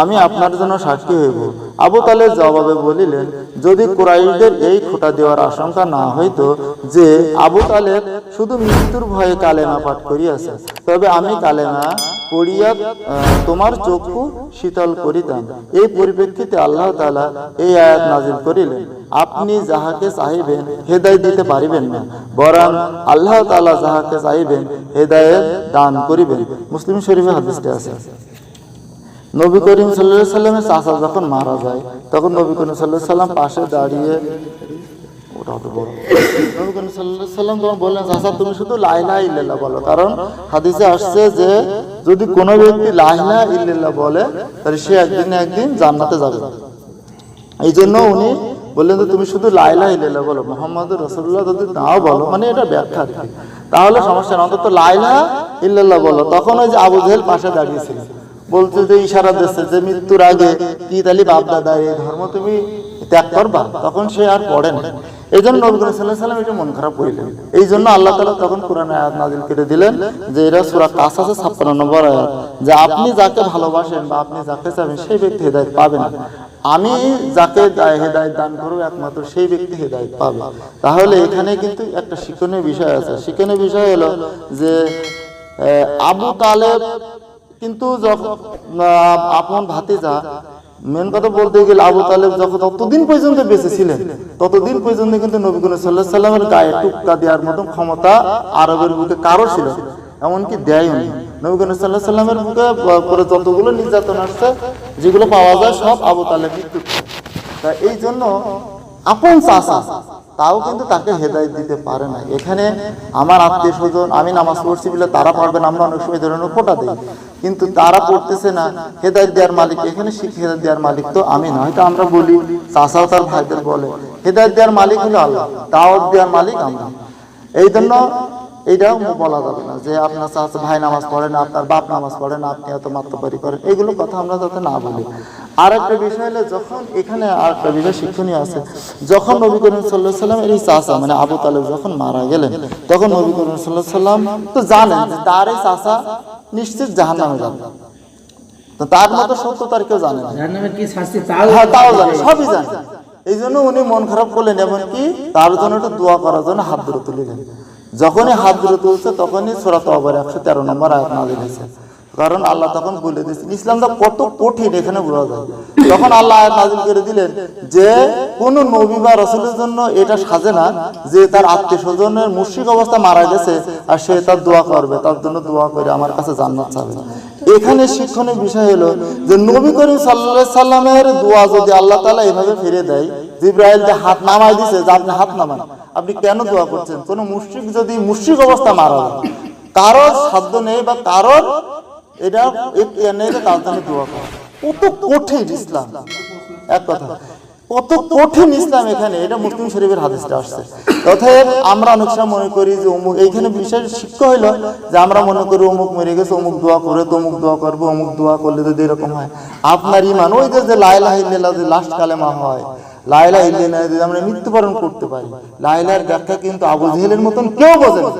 আমি আপনার জন্য সাক্ষী হইব। আবু তালেব জবাবে বলিলেন, যদি কুরাইশদের এই খোটা দেওয়ার আশঙ্কা না হইতো যে আবু তালেব শুধু মৃত্যুর ভয়ে কালেমা পাঠ করিয়াছে তবে আমি কালেমা আহ, তোমার চক্ষু শীতল করিতাম। এই পরিপ্রেক্ষিতে আল্লাহ তাআলা এই আয়াত নাজিল করিলেন। আপনি যাহাকে চাহিবেন হেদায়েত দিতে পারিবেন না। বরং আল্লাহ তাআলা যাহাকে চাহিবেন হেদায়েত দান করিবেন। মুসলিম শরীফে হাদিসটি আছে। নবী করিম আলাইহি সাল্লামের চাচা যখন মারা যায় তখন নবী করিম আলাইহি সাল্লাম পাশে দাঁড়িয়ে তুমি শুধু লা ইলাহা ইল্লাল্লাহ বলো কারণ যদি কোনো ব্যক্তি বলে তাহলে একদিন এই জন্য উনি বললেন তুমি শুধু লাইলা বলো মোহাম্মদ রসুল্লাহ যদি নাও বলো মানে এটা ব্যাখ্যা তাহলে সমস্যা না অন্তত লাইলা ইল্লাল্লাহ বলো তখন ওই যে আবু জেহেল পাশে দাঁড়িয়েছিল বলছে যে ইশারা দিচ্ছে যে মৃত্যুর আগে কি তালি বাপ দাদা এই ধর্ম তুমি ত্যাগ করবা, তখন সে আর পড়ে না। এই জন্য নবী সাল্লাহ সাল্লাম এটা মন খারাপ করিলেন এই জন্য আল্লাহ তালা তখন কোরআন আয়াত নাজিল করে দিলেন যে এরা সুরা কাস আছে ছাপ্পান্ন নম্বর আয়াত, যে আপনি যাকে ভালোবাসেন বা আপনি যাকে চাবেন সেই ব্যক্তি হেদায়ত পাবে না। আমি যাকে হেদায়ত দান করব একমাত্র সেই ব্যক্তি হেদায়ত পাবে। তাহলে এখানে কিন্তু একটা শিক্ষণীয় বিষয় আছে। শিক্ষণীয় বিষয় হলো যে আবু তালেব কিন্তু যখন আপন ভাতিজা মেন কথা বলতে গেলে আবু তালেব যখন ততদিন পর্যন্ত বেঁচে ছিলেন, ততদিন পর্যন্ত কিন্তু নবী গুন সাল্লাহ সাল্লামের গায়ে টুক্কা দেওয়ার মতন ক্ষমতা আরবের বুকে কারও ছিল। এমনকি দেয়নি নবী করিম সাল্লাহ সাল্লামের বুকে পরে যতগুলো নির্যাতন আসছে, যেগুলো পাওয়া যায় সব আবু তালেব তা এই জন্য আপন চাষা তাও কিন্তু তাকে হেদায়ত দিতে পারে না। এখানে আমার আত্মীয় স্বজন, আমি নামাজ পড়ছি বলে তারা পারবে না, আমরা অনেক সময় ধরনের ফোটা দিই। কিন্তু তারা পড়তেছে না, হেদায়ত দেওয়ার মালিক, এখানে শিখ হেদায়ত দেওয়ার মালিক তো আমি না। হয়তো আমরা বলি চাষাও তার ভাইদের বলে। হেদায়ত দেওয়ার মালিক হলো আল্লাহ তাও দেওয়ার মালিক আমরা। এই জন্য এইটাও বলা যাবে না যে আপনার চাচা ভাই নামাজ পড়ে না আপনার বাপ নামাজ পড়ে না আপনি এত মাত্রবাড়ি করেন এগুলো কথা আমরা যাতে না বলি। আর একটা বিষয় হলো যখন এখানে আর একটা বিষয় শিক্ষণীয় আছে যখন নবী করিম সাল্লাহ সাল্লাম এই চাচা মানে আবু তালেব যখন মারা গেলেন তখন নবী করিম সাল্লাহ সাল্লাম তো জানেন যে তার এই চাচা নিশ্চিত জাহান নামে যাবে। তো তার মতো সত্য তার কেউ জানে না। তাও হ্যাঁ তাও জানে সবই জানে। এই জন্য উনি মন খারাপ করলেন এমনকি তার জন্য একটু দোয়া করার জন্য হাত ধরে তুলিলেন যখনই হাত ধরে তুলছে তখনই সোরা অবর একশো তেরো নম্বর আয়াত নাজিল হয়েছে। কারণ আল্লাহ তখন বলে দিয়েছেন, ইসলামটা কত কঠিন এখানে বোঝা যায়। তখন আল্লাহ নাজিল করে দিলেন যে, কোন নবী বা রসুলের জন্য এটা সাজে না, যে তার আত্মীয় স্বজনের মুর্শিক অবস্থা মারা গেছে আর সে তার দোয়া করবে, তার জন্য দোয়া করে আমার কাছে জান্নাত চাবে। এখানে শিক্ষণীয় বিষয় হলো যে, নবী করিম সাল্লাহ সাল্লামের দোয়া যদি আল্লাহ তালা এভাবে ফিরে দেয়, জিব্রাইল যে হাত নামাই দিছে, যে আপনি হাত নামান, আপনি কেন দোয়া করছেন? কোন মুশ্রিক যদি মুশ্রিক অবস্থা মারা যায়, কারোর সাধ্য নেই বা কারোর এটা এ- নেই যে তার জন্য দোয়া করা। কত কঠিন ইসলাম। এক কথা, কত কঠিন ইসলাম এখানে। এটা মুসলিম শরীফের হাদিসটা আসছে। আমরা অনেক সময় মনে করি যে অমুক এইখানে শিক্ষা হইল যে আমরা মনে করি অমুক মরে গেছে, অমুক দোয়া করে তো অমুক দোয়া করব, অমুক দোয়া করলে যদি এরকম হয়। আপনার ইমান ওই যে লাইলা ইল্লাল্লাহ যে লাস্ট কালেমা হয় লাইলা ইল্লাল্লাহ যদি আমরা মৃত্যুবরণ করতে পারি লাইলার ব্যাখ্যা কিন্তু আবু জেহেলের মতন কেউ বোঝে না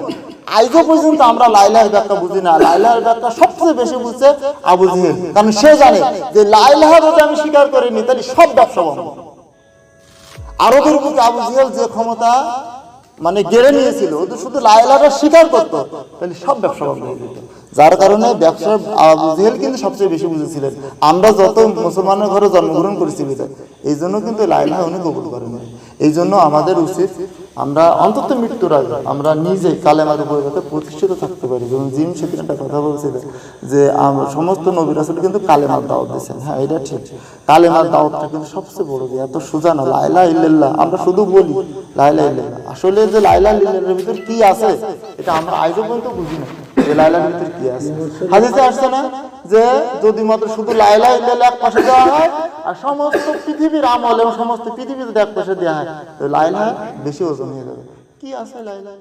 আজও পর্যন্ত আমরা লাইলার ব্যাখ্যা বুঝি না। লাইলার ব্যাখ্যা সবচেয়ে বেশি বুঝছে আবু জেহেল। কারণ সে জানে যে লাইলাহ যদি আমি স্বীকার করিনি, তাহলে সব ব্যবসা বন্ধ। আরবের বুকে আবু জিহেল যে ক্ষমতা মানে গেড়ে নিয়েছিল শুধু লাইলাটা স্বীকার করতো, তাহলে সব ব্যবসা বন্ধ হয়ে যেত। যার কারণে ব্যবসার আবু কিন্তু সবচেয়ে বেশি বুঝেছিলেন। আমরা যত মুসলমানের ঘরে জন্মগ্রহণ করেছি বিধায়, এই জন্য কিন্তু লাইলা উনি কবুল করেন এই জন্য আমাদের উচিত আমরা অন্তত মৃত্যুর আগে আমরা নিজে কালেমার উপরে যাতে প্রতিষ্ঠিত থাকতে পারি। যেমন জিম সেদিন একটা কথা বলছিলেন যে সমস্ত নবীর আসলে কিন্তু কালেমার দাওয়াত দিয়েছেন। হ্যাঁ এটা ঠিক। কালেমার দাওয়াতটা কিন্তু সবচেয়ে বড় দিয়ে এত সোজা না লাইলা ইল্লাল্লাহ, আমরা শুধু বলি লাইলা ইল্লাল্লাহ। আসলে যে লাইলা ইল্লাল্লাহর ভিতর কি আছে, এটা আমরা আজও পর্যন্ত বুঝি না আসছে না যে যদি শুধু এক পাশে দেওয়া হয়, আর সমস্ত পৃথিবীর আমল সমস্ত দেওয়া হয় লাইলা বেশি ওজন হয়ে যাবে। কি আছে লাইলা